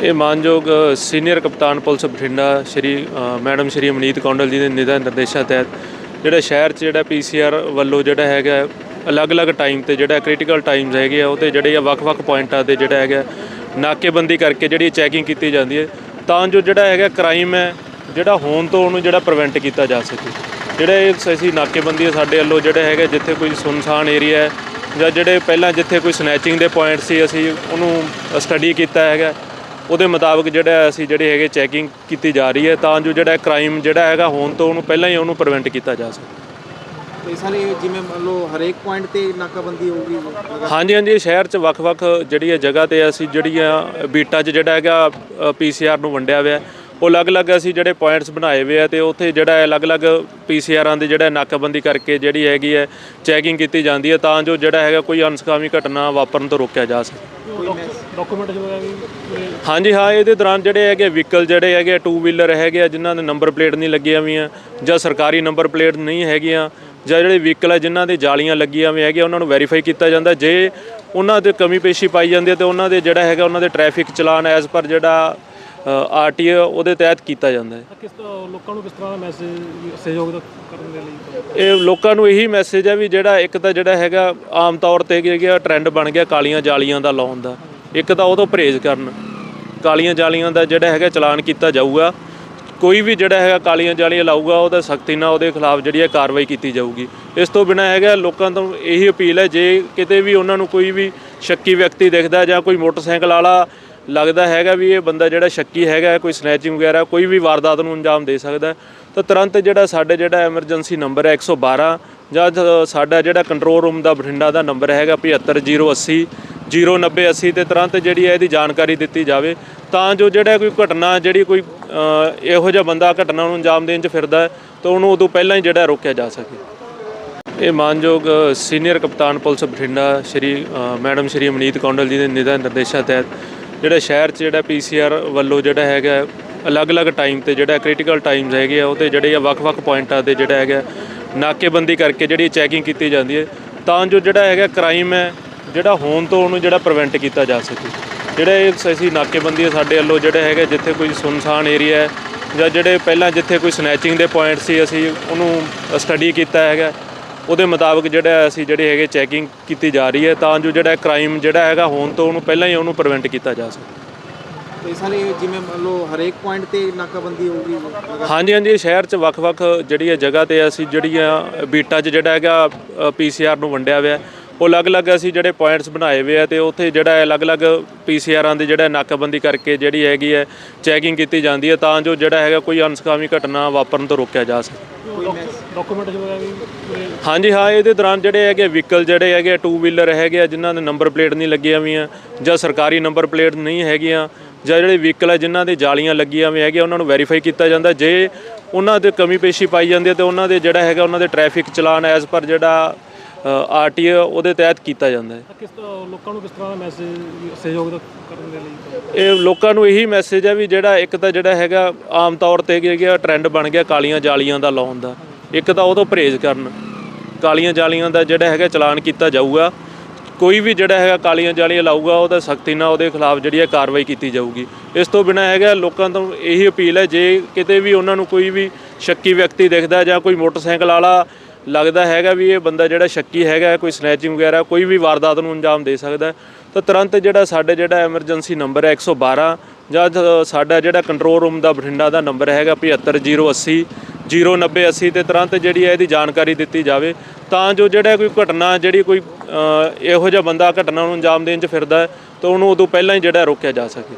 ਇਹ ਮਾਨਯੋਗ ਸੀਨੀਅਰ ਕਪਤਾਨ ਪੁਲਿਸ ਬਠਿੰਡਾ ਸ਼੍ਰੀ ਮੈਡਮ ਸ਼੍ਰੀ ਅਮਨੀਤ ਕੌਂਡਲ ਜੀ ਦੇ ਨਿਰਦੇਸ਼ ਨਿਰਦੇਸ਼ਾਂ ਤਹਿਤ ਜਿਹੜਾ ਸ਼ਹਿਰ 'ਚ ਜਿਹੜਾ ਪੀਸੀਆਰ ਵੱਲੋਂ ਜਿਹੜਾ ਹੈਗਾ ਅਲੱਗ-ਅਲੱਗ ਟਾਈਮ ਤੇ ਜਿਹੜਾ ਕ੍ਰਿਟੀਕਲ ਟਾਈਮਸ ਹੈਗੇ ਆ, ਉਹ ਜਿਹੜੇ ਆ ਵੱਖ-ਵੱਖ ਪੁਆਇੰਟਾਂ ਤੇ ਜਿਹੜਾ ਹੈਗਾ ਨਾਕੇਬੰਦੀ ਕਰਕੇ ਜਿਹੜੀ ਚੈਕਿੰਗ ਕੀਤੀ ਜਾਂਦੀ ਹੈ, ਤਾਂ ਜੋ ਜਿਹੜਾ ਹੈਗਾ ਕ੍ਰਾਈਮ ਹੈ, ਜਿਹੜਾ ਹੋਣ ਤੋਂ ਉਹਨੂੰ ਜਿਹੜਾ ਪ੍ਰੀਵੈਂਟ ਕੀਤਾ ਜਾ ਸਕੇ। ਜਿਹੜੇ ਅਸੀਂ ਨਾਕੇਬੰਦੀ ਹੈ, ਸਾਡੇ ਵੱਲੋਂ ਜਿਹੜਾ ਹੈਗੇ ਜਿੱਥੇ ਕੋਈ ਸੁਨਸਾਨ ਏਰੀਆ ਹੈ ਜਾਂ ਜਿਹੜੇ ਪਹਿਲਾਂ ਜਿੱਥੇ ਕੋਈ ਸਨੈਚਿੰਗ ਦੇ ਪੁਆਇੰਟ ਸੀ, ਅਸੀਂ ਉਹਨੂੰ ਸਟੱਡੀ ਕੀਤਾ ਹੈਗਾ। ਉਹਦੇ ਮੁਤਾਬਕ ਜਿਹੜਾ ਅਸੀਂ ਜਿਹੜੇ ਹੈਗੇ ਚੈਕਿੰਗ ਕੀਤੀ ਜਾ ਰਹੀ ਹੈ ਤਾਂ ਜੋ ਜਿਹੜਾ ਕ੍ਰਾਈਮ ਜਿਹੜਾ ਹੈਗਾ ਹੋਣ ਤੋਂ ਉਹਨੂੰ ਪਹਿਲਾਂ ਹੀ ਉਹਨੂੰ ਪ੍ਰੀਵੈਂਟ ਕੀਤਾ ਜਾ ਸਕੇ। ਤੇ ਸਾਰੇ ਜਿਵੇਂ ਮੰਨ ਲਓ ਹਰੇਕ ਪੁਆਇੰਟ ਤੇ ਨਾਕਾਬੰਦੀ ਹੋਊਗੀ ਹਾਂਜੀ ਹਾਂਜੀ ਸ਼ਹਿਰ 'ਚ ਵੱਖ-ਵੱਖ ਜਿਹੜੀ ਹੈ ਜਗ੍ਹਾ ਤੇ ਅਸੀਂ ਜਿਹੜੀਆਂ ਬੀਟਾਂ 'ਚ ਜਿਹੜਾ ਹੈਗਾ ਪੀਸੀਆਰ ਨੂੰ ਵੰਡਿਆ ਹੋਇਆ ਉਹ ਅਲੱਗ-ਅਲੱਗ ਅਸੀਂ ਜਿਹੜੇ ਪੁਆਇੰਟਸ ਬਣਾਏ ਹੋਏ ਆ ਤੇ ਉੱਥੇ ਜਿਹੜਾ ਹੈ ਅਲੱਗ-ਅਲੱਗ ਪੀਸੀਆਰਾਂ ਦੇ ਜਿਹੜਾ ਨਾਕਾਬੰਦੀ ਕਰਕੇ ਜਿਹੜੀ ਹੈਗੀ ਹੈ ਚੈਕਿੰਗ ਕੀਤੀ ਜਾਂਦੀ ਹੈ ਤਾਂ ਜੋ ਜਿਹੜਾ ਹੈਗਾ ਕੋਈ ਅਨਸਕਾਮੀ ਘਟਨਾ ਵਾਪਰਨ ਤੋਂ ਰੋਕਿਆ ਜਾ ਸਕੇ। ਵੀ ਹਾਂਜੀ ਹਾਂ ਇਹਦੇ ਦੌਰਾਨ ਜਿਹੜੇ ਹੈਗੇ ਵਹੀਕਲ ਜਿਹੜੇ ਹੈਗੇ ਟੂ ਵੀਲਰ ਹੈਗੇ ਆ ਜਿਨ੍ਹਾਂ ਦੇ ਨੰਬਰ ਪਲੇਟ ਨਹੀਂ ਲੱਗੀਆਂ ਹੋਈਆਂ ਜਾਂ ਸਰਕਾਰੀ ਨੰਬਰ ਪਲੇਟ ਨਹੀਂ ਹੈਗੀਆਂ ਜਾਂ ਜਿਹੜੇ ਵਹੀਕਲ ਆ ਜਿਨ੍ਹਾਂ ਦੇ ਜਾਲੀਆਂ ਲੱਗੀਆਂ ਹੋਈਆਂ ਹੈਗੀਆਂ ਉਹਨਾਂ ਨੂੰ ਵੈਰੀਫਾਈ ਕੀਤਾ ਜਾਂਦਾ। ਜੇ ਉਹਨਾਂ ਦੇ ਕਮੀ ਪੇਸ਼ੀ ਪਾਈ ਜਾਂਦੀ ਹੈ ਤੇ ਉਹਨਾਂ ਦੇ ਜਿਹੜਾ ਹੈਗਾ ਉਹਨਾਂ ਦੇ ਟ੍ਰੈਫਿਕ ਚਲਾਨ ਐਜ਼ ਪਰ ਜਿਹੜਾ ਆਰਟੀਓ ਉਹਦੇ ਤਹਿਤ ਕੀਤਾ ਜਾਂਦਾ ਹੈ। ਕਿਸ ਤਰ੍ਹਾਂ ਲੋਕਾਂ ਨੂੰ ਕਿਸ ਤਰ੍ਹਾਂ ਦਾ ਮੈਸੇਜ ਸਹਿਯੋਗ ਦਾ ਕਰਨ ਦੇ ਲਈ? ਇਹ ਲੋਕਾਂ ਨੂੰ ਇਹੀ ਮੈਸੇਜ ਹੈ ਵੀ ਜਿਹੜਾ ਇੱਕ ਤਾਂ ਜਿਹੜਾ ਹੈਗਾ ਆਮ ਤੌਰ ਤੇ ਗਿਆ ਟ੍ਰੈਂਡ ਬਣ ਗਿਆ ਕਾਲੀਆਂ ਜਾਲੀਆਂ ਦਾ ਲਾਉਣ ਦਾ ਇੱਕ ਤਾਂ ਉਹ ਤੋਂ ਪਰਹੇਜ਼ ਕਰਨ। ਕਾਲੀਆਂ ਜਾਲੀਆਂ ਦਾ ਜਿਹੜਾ ਹੈਗਾ ਚਲਾਨ ਕੀਤਾ ਜਾਊਗਾ। ਕੋਈ ਵੀ ਜਿਹੜਾ ਹੈਗਾ ਕਾਲੀਆਂ ਜਾਲੀਆਂ ਲਾਊਗਾ, ਉਹਦਾ ਸਖਤੀ ਨਾਲ ਉਹਦੇ ਖਿਲਾਫ ਜਿਹੜੀ ਹੈ ਕਾਰਵਾਈ ਕੀਤੀ ਜਾਊਗੀ। ਇਸ ਤੋਂ ਬਿਨਾ ਹੈਗਾ ਲੋਕਾਂ ਤੋਂ ਇਹੀ ਅਪੀਲ ਹੈ, ਜੇ ਕਿਤੇ ਵੀ ਉਹਨਾਂ ਨੂੰ ਕੋਈ ਵੀ ਸ਼ੱਕੀ ਵਿਅਕਤੀ ਦਿਖਦਾ ਜਾਂ ਕੋਈ ਮੋਟਰਸਾਈਕਲ ਵਾਲਾ ਲੱਗਦਾ ਹੈਗਾ ਵੀ ਇਹ ਬੰਦਾ ਜਿਹੜਾ ਸ਼ੱਕੀ ਹੈਗਾ, ਕੋਈ ਸਨੈਚਿੰਗ ਵਗੈਰਾ, ਕੋਈ ਵੀ ਵਾਰਦਾਤ ਨੂੰ ਅੰਜਾਮ ਦੇ ਸਕਦਾ, ਤਾਂ ਤੁਰੰਤ ਜਿਹੜਾ ਸਾਡੇ ਜਿਹੜਾ ਐਮਰਜੈਂਸੀ ਨੰਬਰ ਹੈ 112 ਜਾਂ ਸਾਡਾ ਜਿਹੜਾ ਕੰਟਰੋਲ ਰੂਮ ਦਾ ਬਠਿੰਡਾ ਦਾ ਨੰਬਰ ਹੈਗਾ 75080 0980 ਤੇ ਤੁਰੰਤ ਜਿਹੜੀ ਹੈ ਇਹਦੀ ਜਾਣਕਾਰੀ ਦਿੱਤੀ ਜਾਵੇ, ਤਾਂ ਜੋ ਜਿਹੜਾ ਕੋਈ ਘਟਨਾ, ਜਿਹੜੀ ਕੋਈ ਇਹੋ ਜਿਹਾ ਬੰਦਾ ਘਟਨਾ ਨੂੰ ਅੰਜਾਮ ਦੇਣ 'ਚ ਫਿਰਦਾ ਹੈ, ਤਾਂ ਉਹਨੂੰ ਉਦੋਂ ਪਹਿਲਾਂ ਹੀ ਜਿਹੜਾ ਰੋਕਿਆ ਜਾ ਸਕੇ। ਇਹ ਮਾਨਯੋਗ ਸੀਨੀਅਰ ਕਪਤਾਨ ਪੁਲਿਸ ਬਠਿੰਡਾ ਸ਼੍ਰੀ ਮੈਡਮ ਸ਼੍ਰੀ ਅਮਨੀਤ ਕੌਂਡਲ ਜੀ ਦੇ ਨਿਰਦੇਸ਼ ਨਿਰਦੇਸ਼ਾਂ ਤਹਿਤ ਜਿਹੜਾ ਸ਼ਹਿਰ 'ਚ ਜਿਹੜਾ ਪੀਸੀਆਰ ਵੱਲੋਂ ਜਿਹੜਾ ਹੈਗਾ, ਅਲੱਗ-ਅਲੱਗ ਟਾਈਮ ਤੇ ਜਿਹੜਾ ਕ੍ਰਿਟੀਕਲ ਟਾਈਮਸ ਹੈਗੇ ਆ ਉਹ ਜਿਹੜੇ ਆ ਵੱਖ-ਵੱਖ ਪੁਆਇੰਟਾਂ ਤੇ ਜਿਹੜਾ ਹੈਗਾ ਨਾਕੇਬੰਦੀ ਕਰਕੇ ਜਿਹੜੀ ਚੈਕਿੰਗ ਕੀਤੀ ਜਾਂਦੀ ਹੈ, ਤਾਂ ਜੋ ਜਿਹੜਾ ਹੈਗਾ ਕ੍ਰਾਈਮ ਹੈ ਜਿਹੜਾ ਹੋਣ ਤੋਂ ਉਹਨੂੰ ਜਿਹੜਾ ਪ੍ਰੀਵੈਂਟ ਕੀਤਾ ਜਾ ਸਕੇ। ਜਿਹੜੇ ਅਸੀਂ ਨਾਕੇਬੰਦੀ ਹੈ ਸਾਡੇ ਵੱਲੋਂ ਜਿਹੜੇ ਹੈਗੇ ਜਿੱਥੇ ਕੋਈ ਸੁਨਸਾਨ ਏਰੀਆ ਹੈ ਜਾਂ ਜਿਹੜੇ ਪਹਿਲਾਂ ਜਿੱਥੇ ਕੋਈ ਸਨੈਚਿੰਗ ਦੇ ਪੁਆਇੰਟ ਸੀ ਅਸੀਂ ਉਹਨੂੰ ਸਟੱਡੀ ਕੀਤਾ ਹੈਗਾ। ਉਹਦੇ ਮੁਤਾਬਕ ਜਿਹੜਾ ਅਸੀਂ ਜਿਹੜੇ ਹੈਗੇ ਚੈਕਿੰਗ ਕੀਤੀ ਜਾ ਰਹੀ ਹੈ ਤਾਂ ਜੋ ਜਿਹੜਾ ਕ੍ਰਾਈਮ ਜਿਹੜਾ ਹੈਗਾ ਹੋਣ ਤੋਂ ਉਹਨੂੰ ਪਹਿਲਾਂ ਹੀ ਉਹਨੂੰ ਪ੍ਰੀਵੈਂਟ ਕੀਤਾ ਜਾ ਸਕੇ। ਤੇ ਸਾਰੇ ਜਿਵੇਂ ਮੰਨ ਲਓ ਹਰੇਕ ਪੁਆਇੰਟ ਤੇ ਨਾਕਾਬੰਦੀ ਹੋਊਗੀ ਹਾਂਜੀ ਹਾਂਜੀ ਸ਼ਹਿਰ 'ਚ ਵੱਖ-ਵੱਖ ਜਿਹੜੀ ਹੈ ਜਗ੍ਹਾ ਤੇ ਅਸੀਂ ਜਿਹੜੀਆਂ ਬੀਟਾਂ 'ਚ ਜਿਹੜਾ ਹੈਗਾ ਪੀਸੀਆਰ ਨੂੰ ਵੰਡਿਆ ਹੋਇਆ ਉਹ ਅਲੱਗ-ਅਲੱਗ ਅਸੀਂ ਜਿਹੜੇ ਪੁਆਇੰਟਸ ਬਣਾਏ ਹੋਏ ਆ ਤੇ ਉੱਥੇ ਜਿਹੜਾ ਹੈ ਅਲੱਗ-ਅਲੱਗ ਪੀਸੀਆਰਾਂ ਦੇ ਜਿਹੜਾ ਨਾਕਾਬੰਦੀ ਕਰਕੇ ਜਿਹੜੀ ਹੈਗੀ ਹੈ ਚੈਕਿੰਗ ਕੀਤੀ ਜਾਂਦੀ ਹੈ ਤਾਂ ਜੋ ਜਿਹੜਾ ਹੈਗਾ ਕੋਈ ਅਨਸਕਾਮੀ ਘਟਨਾ ਵਾਪਰਨ ਤੋਂ ਰੋਕਿਆ ਜਾ ਸਕੇ। ਡਾਕੂਮੈਂਟ ਹਾਂਜੀ ਹਾਂ ਇਹਦੇ ਦੌਰਾਨ ਜਿਹੜੇ ਹੈਗੇ ਵਹੀਕਲ ਜਿਹੜੇ ਹੈਗੇ ਟੂ ਵੀਲਰ ਹੈਗੇ ਆ ਜਿਨ੍ਹਾਂ ਦੇ ਨੰਬਰ ਪਲੇਟ ਨਹੀਂ ਲੱਗੀਆਂ ਹੋਈਆਂ ਜਾਂ ਸਰਕਾਰੀ ਨੰਬਰ ਪਲੇਟ ਨਹੀਂ ਹੈਗੀਆਂ ਜਾਂ ਜਿਹੜੇ ਵਹੀਕਲ ਆ ਜਿਨ੍ਹਾਂ ਦੇ ਜਾਲੀਆਂ ਲੱਗੀਆਂ ਹੋਈਆਂ ਹੈਗੀਆਂ ਉਹਨਾਂ ਨੂੰ ਵੈਰੀਫਾਈ ਕੀਤਾ ਜਾਂਦਾ। ਜੇ ਉਹਨਾਂ ਦੇ ਕਮੀ ਪੇਸ਼ੀ ਪਾਈ ਜਾਂਦੀ ਹੈ ਤੇ ਉਹਨਾਂ ਦੇ ਜਿਹੜਾ ਹੈਗਾ ਉਹਨਾਂ ਦੇ ਟ੍ਰੈਫਿਕ ਚਲਾਨ ਐਜ਼ ਪਰ ਜਿਹੜਾ ਆਰਟੀਓ ਉਹਦੇ ਤਹਿਤ ਕੀਤਾ ਜਾਂਦਾ ਹੈ। ਕਿਸ ਲੋਕਾਂ ਨੂੰ ਕਿਸ ਤਰ੍ਹਾਂ ਦਾ ਮੈਸੇਜ ਸਹਿਯੋਗ ਦਾ ਕਰਨ ਦੇ ਲਈ ਇਹ ਲੋਕਾਂ ਨੂੰ ਇਹੀ ਮੈਸੇਜ ਹੈ ਵੀ ਜਿਹੜਾ ਇੱਕ ਤਾਂ ਜਿਹੜਾ ਹੈਗਾ ਆਮ ਤੌਰ ਤੇ ਗਿਆ ਟ੍ਰੈਂਡ ਬਣ ਗਿਆ ਕਾਲੀਆਂ ਜਾਲੀਆਂ ਦਾ ਲਾਉਣ ਦਾ। ਇੱਕ ਤਾਂ ਉਹ ਤੋਂ ਪਰਹੇਜ਼ ਕਰਨ। ਕਾਲੀਆਂ ਜਾਲੀਆਂ ਦਾ ਜਿਹੜਾ ਹੈਗਾ ਚਲਾਨ ਕੀਤਾ ਜਾਊਗਾ। ਕੋਈ ਵੀ ਜਿਹੜਾ ਹੈਗਾ ਕਾਲੀਆਂ ਜਾਲੀਆਂ ਲਾਊਗਾ ਉਹਦਾ ਸਖਤੀ ਨਾਲ ਉਹਦੇ ਖਿਲਾਫ ਜਿਹੜੀ ਹੈ ਕਾਰਵਾਈ ਕੀਤੀ ਜਾਊਗੀ। ਇਸ ਤੋਂ ਬਿਨਾ ਹੈਗਾ ਲੋਕਾਂ ਤੋਂ ਇਹੀ ਅਪੀਲ ਹੈ, ਜੇ ਕਿਤੇ ਵੀ ਉਹਨਾਂ ਨੂੰ ਕੋਈ ਵੀ ਸ਼ੱਕੀ ਵਿਅਕਤੀ ਦਿਖਦਾ ਜਾਂ ਕੋਈ ਮੋਟਰਸਾਈਕਲ ਵਾਲਾ ਲੱਗਦਾ ਹੈਗਾ ਵੀ ਇਹ ਬੰਦਾ ਜਿਹੜਾ ਸ਼ੱਕੀ ਹੈਗਾ, ਕੋਈ ਸਨੈਚਿੰਗ ਵਗੈਰਾ, ਕੋਈ ਵੀ ਵਾਰਦਾਤ ਨੂੰ ਅੰਜਾਮ ਦੇ ਸਕਦਾ, ਤਾਂ ਤੁਰੰਤ ਜਿਹੜਾ ਸਾਡੇ ਜਿਹੜਾ ਐਮਰਜੈਂਸੀ ਨੰਬਰ ਹੈ 112 ਜਾਂ ਸਾਡਾ ਜਿਹੜਾ ਕੰਟਰੋਲ ਰੂਮ ਦਾ ਬਠਿੰਡਾ ਦਾ ਨੰਬਰ ਹੈਗਾ 75080 0980 ਤੇ ਤੁਰੰਤ ਜਿਹੜੀ ਹੈ ਇਹਦੀ ਜਾਣਕਾਰੀ ਦਿੱਤੀ ਜਾਵੇ, ਤਾਂ ਜੋ ਜਿਹੜਾ ਕੋਈ ਘਟਨਾ, ਜਿਹੜੀ ਕੋਈ ਇਹੋ ਜਿਹਾ ਬੰਦਾ ਘਟਨਾ ਨੂੰ ਅੰਜਾਮ ਦੇਣ 'ਚ ਫਿਰਦਾ ਹੈ, ਤਾਂ ਉਹਨੂੰ ਉਦੋਂ ਪਹਿਲਾਂ ਹੀ ਜਿਹੜਾ ਰੋਕਿਆ ਜਾ ਸਕੇ।